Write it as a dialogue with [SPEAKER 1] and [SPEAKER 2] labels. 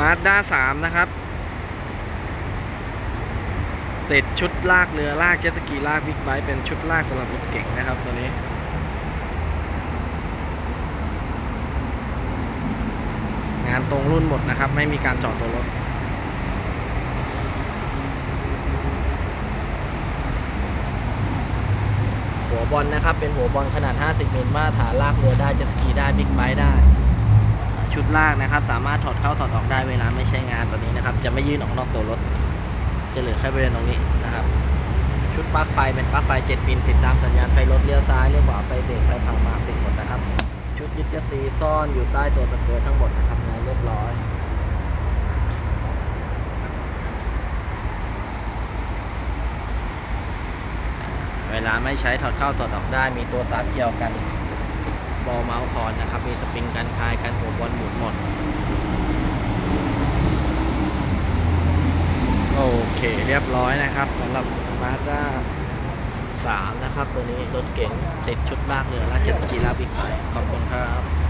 [SPEAKER 1] มาสด้าสามนะครับ ติดชุดลากเรือลากเจ็ตสกีลากบิ๊กไบค์เป็นชุดลากสำหรับรถเก่งนะครับตัวนี้งานตรงรุ่นหมดนะครับ ไม่มีการจอดตัวรถหัวบอลนะครับ เป็นหัวบอลขนาด 50มิลมาตรฐานลากเรือได้เจ็ตสกีได้บิ๊กไบค์ได้ ชุดลากนะครับ สามารถถอดเข้าถอดออกได้เวลาไม่ใช้งานตัวนี้นะครับ จะไม่ยื่นออกนอกตัวรถ จะเหลือแค่บริเวณตรงนี้นะครับ ชุดปลั๊กไฟเป็นปลั๊กไฟ 7 ปิน ติดตามสัญญาณไฟรถเลี้ยวซ้ายเลี้ยวขวาไฟเบรกไฟพังมาติดหมดนะครับ ชุดยึดเจตซีซ่อนอยู่ใต้ตัวสเกิร์ตทั้งหมดนะครับงานเรียบร้อยเวลาไม่ใช้ถอดเข้าถอดออกได้มีตัวตามเกี่ยวกัน บอลเมาส์คอนนะครับ มีสปริงกันคลายกันหัวบอลหมุนหมด โอเคเรียบร้อยนะครับสำหรับมาด้าสามนะครับ ตัวนี้รถเก๋งติดชุดลากเรือและเจ็ตสกีลากบิ๊กไปขอบคุณครับ